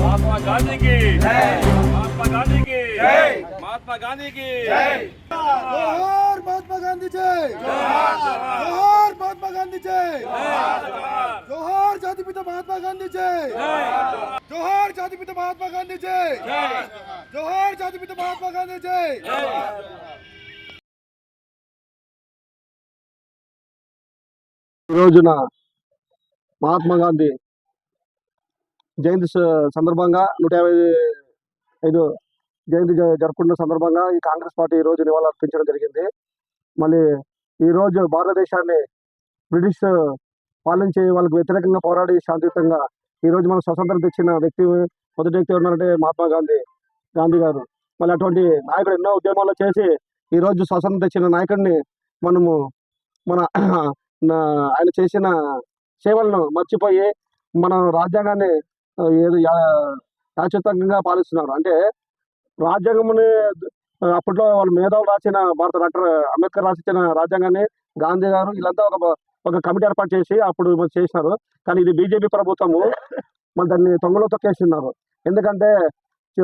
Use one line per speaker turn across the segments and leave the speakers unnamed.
महात्मा गांधी महात्मा गांधी की। महात्मा गांधी की।
जोहार महात्मा गांधी जय। महात्मा गांधी जय। जोहार जातिपिता महात्मा गांधी जय। जोहार जातिपिता महात्मा गांधी जय। जोहार जातिपिता महात्मा गांधी जय।
ఈరోజున రోజున మహాత్మా గాంధీ జయంతి సందర్భంగా నూట యాభై ఐదు జయంతి జరుపుకుంటున్న జరుపుకున్న సందర్భంగా ఈ కాంగ్రెస్ పార్టీ ఈ రోజు నివాళులు అర్పించడం జరిగింది. మళ్ళీ ఈ రోజు భారతదేశాన్ని బ్రిటిష్ పాలించే వాళ్ళకి వ్యతిరేకంగా పోరాడి శాంతియుతంగా ఈ రోజు మనకు స్వతంత్రం తెచ్చిన వ్యక్తి మొదటి వ్యక్తి ఉన్నారంటే మహాత్మా గాంధీ గాంధీ గారు. మళ్ళీ అటువంటి నాయకుడు ఎన్నో ఉద్యమాలు చేసి ఈ రోజు స్వతంత్రం తెచ్చిన నాయకుడిని మనము మన ఆయన చేసిన సేవలను మర్చిపోయి మన రాజ్యాంగాన్ని ఏదో యా- పాలిస్తున్నారు. అంటే రాజ్యాంగముని అప్పట్లో వాళ్ళు మేధావులు రాసిన భారత డాక్టర్ అంబేద్కర్ రాసిన రాజ్యాంగాన్ని గాంధీ గారు వీళ్ళంతా ఒక ఒక కమిటీ ఏర్పాటు చేసి అప్పుడు చేసినారు. కానీ ఇది బీజేపీ ప్రభుత్వము మన దాన్ని తొంగలో తొక్కేస్తున్నారు. ఎందుకంటే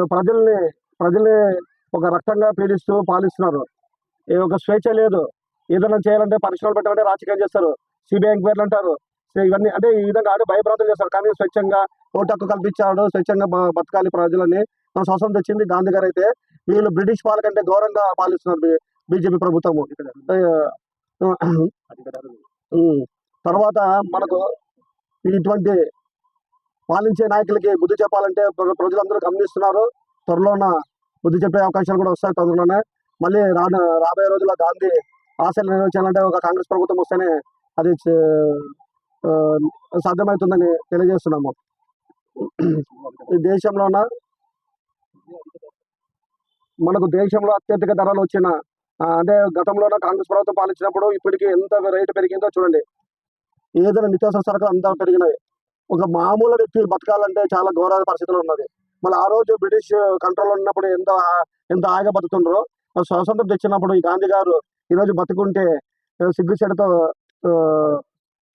ప్రజల్ని ప్రజల్ని ఒక రక్తంగా పీడిస్తూ పాలిస్తున్నారు. ఏ ఒక స్వేచ్ఛ లేదు. ఏదైనా చేయాలంటే పరిశ్రమలు పెట్టాలంటే రాజకీయం చేస్తారు. సిబిఐ ఎంక్వైరీలు అంటారు. ఇవన్నీ అంటే ఈ విధంగా ఆడి భయప్రాంతం చేస్తారు. కానీ స్వచ్ఛంగా ఓటు హక్కు కల్పించాడు స్వచ్ఛంగా బతకాలి ప్రజలని. మన స్వసం తెచ్చింది గాంధీ గారు అయితే. వీళ్ళు బ్రిటిష్ పాలకంటే ఘోరంగా పాలిస్తున్నారు బీజేపీ ప్రభుత్వము. తర్వాత మనకు ఇటువంటి పాలించే నాయకులకి బుద్ధి చెప్పాలంటే ప్ర- ప్రజలందరూ గమనిస్తున్నారు. త్వరలోన బుద్ధి చెప్పే అవకాశాలు కూడా వస్తాయి తొందరలోనే. మళ్ళీ రాను రాబోయే రోజుల్లో గాంధీ ఆశలు నెరవేర్చాలంటే ఒక కాంగ్రెస్ ప్రభుత్వం వస్తేనే అది చే- సాధ్యమవుతుందని తెలియజేస్తున్నాము. ఈ దేశంలోన మనకు దేశంలో అత్యధిక ధరలు వచ్చిన అంటే గతంలోన కాంగ్రెస్ ప్రభుత్వం పాలించినప్పుడు ఇప్పటికీ ఎంత రేటు పెరిగిందో చూడండి. ఏదైనా నిత్యావసర సరుకులు అంతా పెరిగినవి. ఒక మామూలు వ్యక్తి బతకాలంటే చాలా ఘోర పరిస్థితులు ఉన్నది. మళ్ళీ ఆ రోజు బ్రిటిష్ కంట్రోల్ ఉన్నప్పుడు ఎంత ఎంత హాయిగా బతుకుతుండ్రో స్వాతంత్రం తెచ్చినప్పుడు ఈ గాంధీ గారు ఈరోజు బతుకుంటే సిగ్గుచెడతో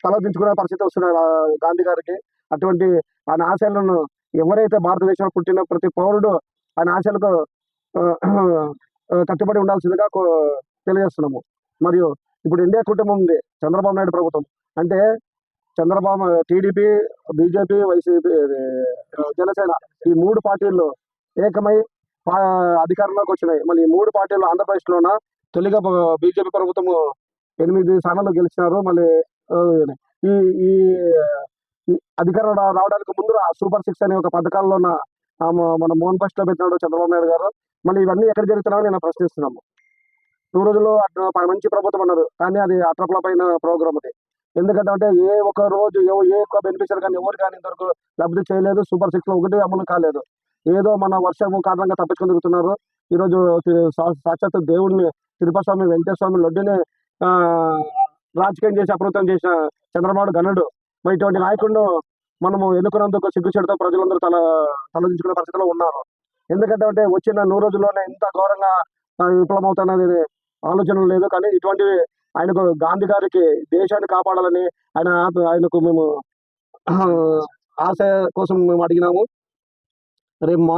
తలదించుకునే పరిస్థితి వస్తున్నారు గాంధీ గారికి. అటువంటి ఆయన ఆశయాలను ఎవరైతే భారతదేశంలో పుట్టిన ప్రతి పౌరుడు ఆయన ఆశలకు కట్టుబడి ఉండాల్సిందిగా తెలియజేస్తున్నాము. మరియు ఇప్పుడు ఇండియా కుటుంబం ఉంది చంద్రబాబు నాయుడు ప్రభుత్వం. అంటే Chandrababu TDP BJP YCP Janasena ఈ మూడు పార్టీలు ఏకమై అధికారంలోకి వచ్చినాయి. మళ్ళీ ఈ మూడు పార్టీలు ఆంధ్రప్రదేశ్లోన తొలిగా బీజేపీ ప్రభుత్వము ఎనిమిది స్థానాలు గెలిచినారు. మళ్ళీ ఈ ఈ అధికారం రావడానికి ముందు ఆ సూపర్ సిక్స్ అనే ఒక పథకాల్లో ఉన్న మన మోహన్ ఫస్ట్లో పెట్టినాడు చంద్రబాబు నాయుడు గారు. మళ్ళీ ఇవన్నీ ఎక్కడ జరుగుతున్నాయో నేను ప్రశ్నిస్తున్నాము. టూ రోజుల్లో మంచి ప్రభుత్వం అన్నారు కానీ అది అట్రప్ల పైన ప్రోగ్రామ్ అది. ఎందుకంటే అంటే ఏ ఒక్క రోజు ఏ ఏ ఒక్క బెనిఫిషియర్ కానీ ఎవరు కానీ ఇంతవరకు లబ్ధి చేయలేదు. సూపర్ సిక్స్లో ఒకటి అమలు కాలేదు. ఏదో మన వర్షం కారణంగా తప్పించుకుని తిరుగుతున్నారు. ఈ రోజు సాక్షాత్ దేవుడిని తిరుపస్వామి వెంకటేశ్వర స్వామి లొడ్డిని రాజకీయం చేసి అప్రవృత్తం చేసిన చంద్రబాబు గనుడు మరి ఇటువంటి నాయకుడు మనము ఎన్నుకున్నందుకు సిగ్గుచేడుతో ప్రజలందరూ తల తలదించుకునే పరిస్థితిలో ఉన్నారు. ఎందుకంటే అంటే వచ్చిన నూరు రోజుల్లోనే ఇంత ఘోరంగా ఆ, విఫలం ఆలోచన లేదు కానీ ఇటువంటివి ఆయనకు గాంధీ గారికి దేశాన్ని కాపాడాలని ఆయన ఆయనకు మేము ఆశ కోసం మేము అడిగినాము. రేపు మా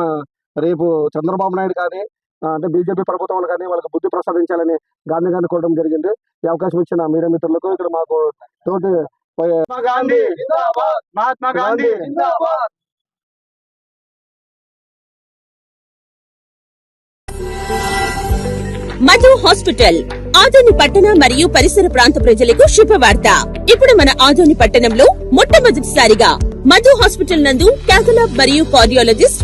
రేపు చంద్రబాబు నాయుడు కానీ అంటే బీజేపీ ప్రభుత్వం వాళ్ళు కానీ వాళ్ళకి బుద్ధి ప్రసాదించాలని గాంధీ గారిని కోరడం జరిగింది. ఈ అవకాశం ఇచ్చిన మీడియా మిత్రులకు ఇక్కడ మాకు తోటి గాంధీ మహాత్మా గాంధీ
మధు హాస్పిటల్ ఆదోని పట్టణ మరియు పరిసర ప్రాంత ప్రజలకు శుభవార్త. ఇప్పుడు మన ఆదోని పట్టణంలో మొట్టమొదటిసారిగా మధు హాస్పిటల్ నందు క్యాథలాబ్ మరియు cardiologist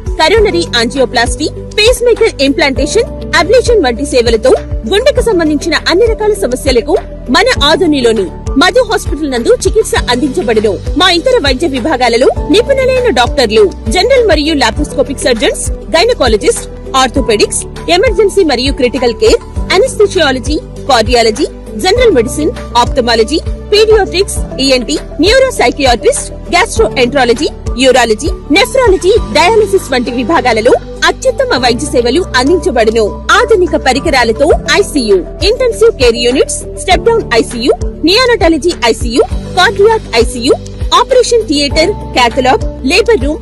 coronary angioplasty pacemaker implantation ablation వంటి సేవలతో గుండెకు సంబంధించిన అన్ని రకాల సమస్యలకు మన ఆధునిలోని మధు హాస్పిటల్ నందు చికిత్స అందించబడును. మా ఇతర వైద్య విభాగాలలో నిపుణులైన డాక్టర్లు జనరల్ మరియు laparoscopic surgeons gynaecologist orthopaedics emergency మరియు critical care anaesthesiology cardiology general medicine ophthalmology paediatrics ENT neuro psychiatrist gastroenterology urology nephrology dialysis వంటి విభాగాలలో అత్యుత్తమ వైద్య సేవలు అందించబడును. ఆధునిక పరికరాలతో ICU intensive care units step down ICU neonatology ICU cardiac ICU operation theatre cath lab labour room